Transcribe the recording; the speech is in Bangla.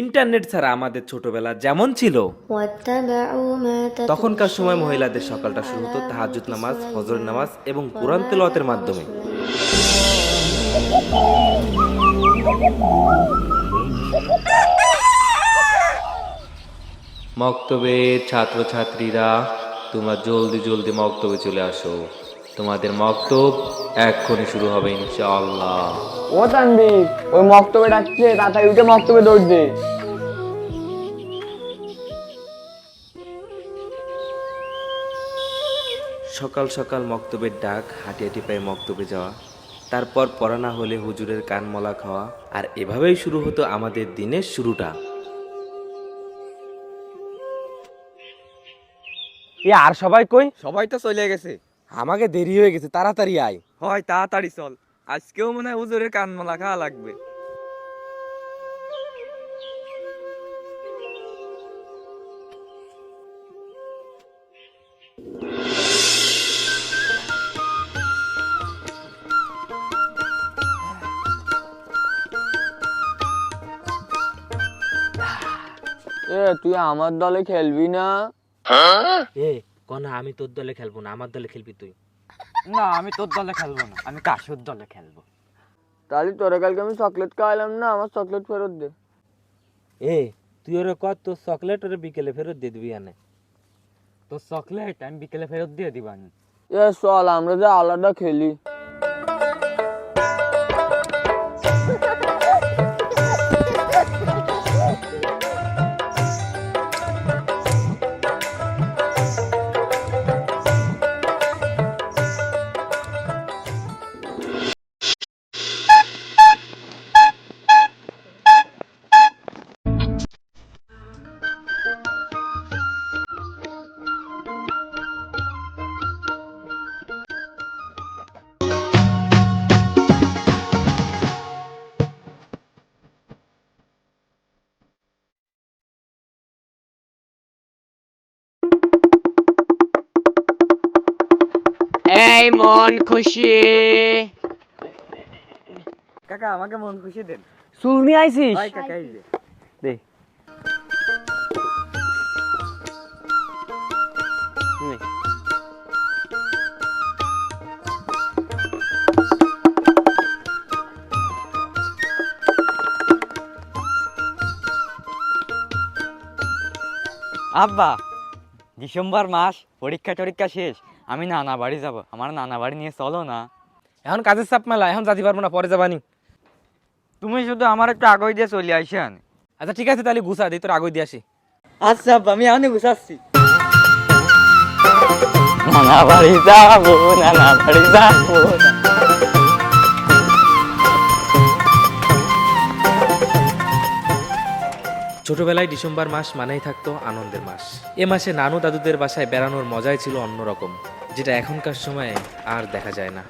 ইন্টারনেট ছাড়া আমাদের ছোটবেলা যেমন ছিল। তখনকার সময় মহিলাদের সকালটা শুরু হতো তাহাজুদ নামাজ হজর নামাজ এবং কোরআন তেলাওয়াতের মাধ্যমে। মক্তবে ছাত্রছাত্রীরা, তোমরা জলদি জলদি মক্তবে চলে আসো। তোমাদের মক্তব এক্ষুনি শুরু হবে ইনশাআল্লাহ। ও তানবীর ওই মক্তবে ডাকছে তাড়াতাড়ি উঠে মক্তবে দৌড় দে। সকাল সকাল মক্তবের ডাক হাঁটি হাঁটি পায়ে মক্তবে যাওয়া তারপর পড়া না হলে হুজুরের কানমলা খাওয়া আর এভাবেই শুরু হতো আমাদের দিনের শুরুটা। এ আর সবাই কই? সবাই তো চলে গেছে। আমাকে দেরি হয়ে গেছে তাড়াতাড়ি আয়। হয় তাড়াতাড়ি চল। আজকেও মনে হয় হুজুরের কানমালা খাওয়া লাগবে। এ তুই আমার দলে খেলবি না? কনা আমি তোর দলে খেলব না আমার দলে খেলবি তুই। না আমি তোর দলে খেলব না আমি কাশুর দলে খেলব। তাহলে তোরা কালকে আমি চকলেট খাওয়ালাম না আমার চকলেট ফেরত দে। এ তুই ওরে কর তোর চকলেট ওরে বিকেলে ফেরত দিয়ে দিবি আনে। তোর চকলেট আমি বিকেলে ফেরত দিয়ে দিবান এ চল আমরা যে আলাদা খেলি। এই মন খুশি। কাকা আমাকে মন খুশি দেন। চুল নিয়ে আইছিস? হয় কাকা এই যে। দে। আব্বা ডিসেম্বর মাস পরীক্ষা টরীক্ষা শেষ। আমি নানা বাড়ি যাব। আমার নানা বাড়ি নিয়ে চলো না। এখন কাজের চাপ মেলা এখন যাতে পারব না পরে যাবানি। তুমি শুধু আমার একটু আগে দিয়ে চলে আইসেন আচ্ছা ঠিক আছে তাহলে গুছা দিই তোর আগে দিয়ে আসি। আচ্ছা আমি এখনই গুছাচ্ছি। নানা বাড়ি যাব নানা বাড়ি যাব ছোটবেলায় ডিসেম্বর মাস মানেই থাকতো আনন্দের মাস। এ মাসে নানু দাদুদের বাসায় বেড়ানোর মজাই ছিল অন্যরকম, যেটা এখনকার সময়ে আর দেখা যায় না।